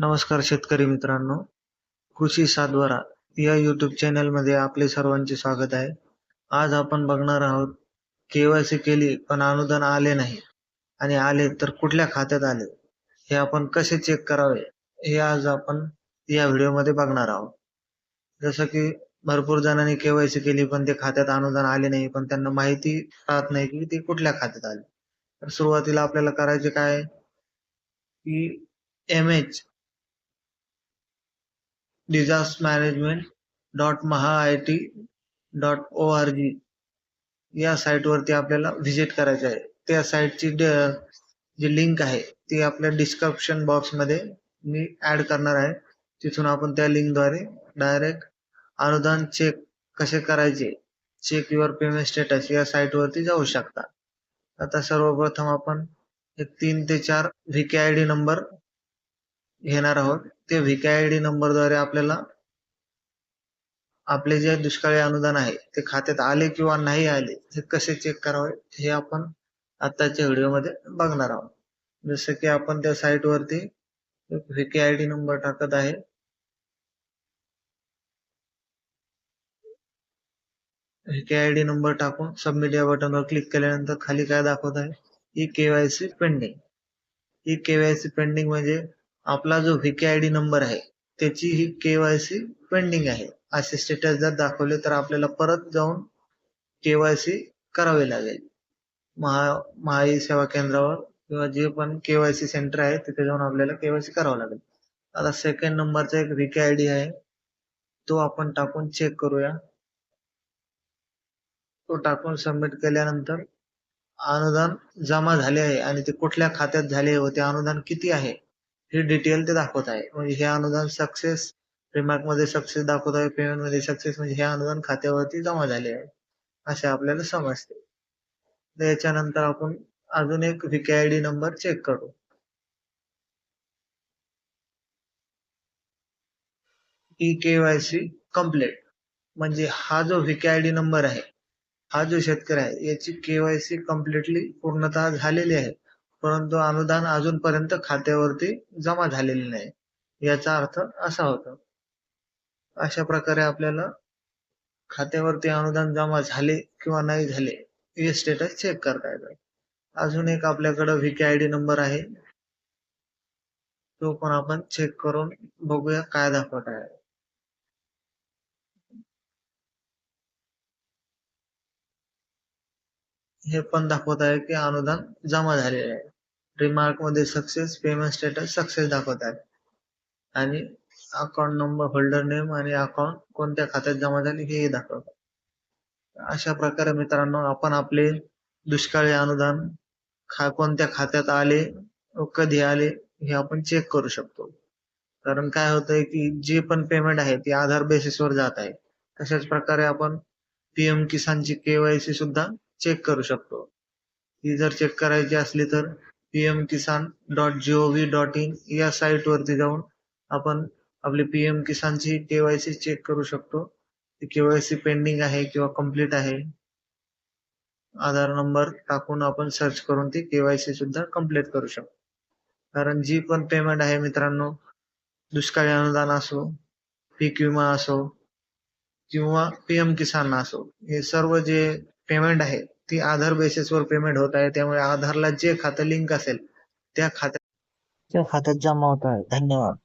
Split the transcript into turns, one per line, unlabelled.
नमस्कार शेतकरी मित्रांनो कृषी सातबारा या यूट्यूब चॅनलमध्ये आपले सर्वांचे स्वागत आहे. आज आपण बघणार आहोत केवायसी केली पण अनुदान आले नाही आणि आले तर कुठल्या खात्यात आले? हे आपण कसे चेक करावे? हे आज आपण या व्हिडिओमध्ये बघणार आहोत. जसं की भरपूर जणांनी केवायसी केली पण ते खात्यात अनुदान आले नाही पण त्यांना माहिती राहत नाही की ते कुठल्या खात्यात आले. तर सुरुवातीला आपल्याला करायचे काय? की M H disaster management dot Maha dot या साईटवरती आपल्याला व्हिजिट करायचं आहे. त्या साईटची जी लिंक आहे ती आपल्या डिस्क्रिप्शन बॉक्समध्ये मी ॲड करणार आहे. तिथून आपण त्या लिंकद्वारे डायरेक्ट अनुदान चेक कसे करायचे चेक युअर पेमेंट स्टेटस या साईटवरती जाऊ शकता. आता सर्वप्रथम आपण एक तीन ते चार V K I D number घेणार आहोत. ते व्ही के डी नंबरद्वारे आपल्याला आपले जे दुष्काळी अनुदान आहे ते खात्यात आले किंवा नाही आले हे कसे चेक करावे हे आपण आताच्या व्हिडिओमध्ये बघणार आहोत. जसं की आपण त्या साईटवरती V K I D number टाकत आहे. व्ही आय डी नंबर टाकून सबमिट या बटनवर क्लिक केल्यानंतर खाली काय दाखवत आहे? E KYC pending e KYC pending म्हणजे आपला जो V K I D number आहे त्याची ही केवायसी पेंडिंग आहे. असे स्टेटस जर दाखवले तर आपल्याला परत जाऊन केवायसी करावे लागेल. महा महाई सेवा केंद्रावर किंवा जे पण केवायसी सेंटर आहे तिथे जाऊन आपल्याला केवायसी करावं लागेल. आता सेकंड नंबरचा एक व्ही के आय डी आहे तो आपण टाकून चेक करूया. तो टाकून सबमिट केल्यानंतर अनुदान जमा झाले आहे आणि ते कुठल्या खात्यात झाले व ते अनुदान किती आहे? हे डिटेल ते दाखवत आहे. म्हणजे हे अनुदान सक्सेस रिमार्कमध्ये सक्सेस दाखवत आहे. पेमेंटमध्ये सक्सेस म्हणजे हे अनुदान खात्यावरती जमा झाले आहे. असे आपल्याला समजते. तर याच्यानंतर आपण अजून एक VKID I D number check करू. ई केवायसी कंप्लीट म्हणजे हा जो व्हीकेआयडी आय डी नंबर आहे हा जो शेतकरी आहे याची केवायसी कम्प्लिटली पूर्णतः झालेली आहे. परंतु अनुदान अजूनपर्यंत खात्यावरती जमा झालेले नाही. याचा अर्थ असा होतो. अशा प्रकारे आपल्याला खात्यावरती अनुदान जमा झाले किंवा नाही झाले हे स्टेटस चेक करता येतं. अजून एक आपल्याकडे V K I D number आहे. तो पण आपण चेक करून बघूया काय दाखवत आहे. हे पण दाखवत आहे की अनुदान जमा झालेले आहे. रिमार्कमध्ये सक्सेस पेमेंट स्टेटस सक्सेस दाखवत आहे आणि अकाउंट नंबर होल्डर नेम आणि अकाउंट कोणत्या खात्यात जमा झाले हे दाखवत अशा प्रकारे मित्रांनो आपण आपले दुष्काळी अनुदान खा कोणत्या खात्यात आले व कधी आले हे आपण चेक करू शकतो. कारण काय होतंय की जे पण पेमेंट आहे ती आधार बेसिसवर जात आहे तशाच प्रकारे आपण पीएम किसानची केवायसी सुद्धा चेक करू शकतो. ती जर चेक करायची असली तर PM Kisan dot G O V dot in या साईट वरती जाऊन आपण आपली पीएम किसानची केवायसी चेक करू शकतो. ती केवायसी पेंडिंग आहे किंवा कंप्लीट आहे. आधार नंबर टाकून आपण सर्च करून ती केवायसी सुद्धा कंप्लीट करू शकतो. कारण जी पण पेमेंट आहे मित्रांनो दुष्काळी अनुदान असो पीक विमा असो किंवा पीएम किसान असो हे सर्व जे पेमेंट आहे ती आधार बेसिसवर पेमेंट होत आहे. त्यामुळे आधारला जे खातं लिंक असेल त्या खात्या त्या खात्यात जमा होत आहे. धन्यवाद.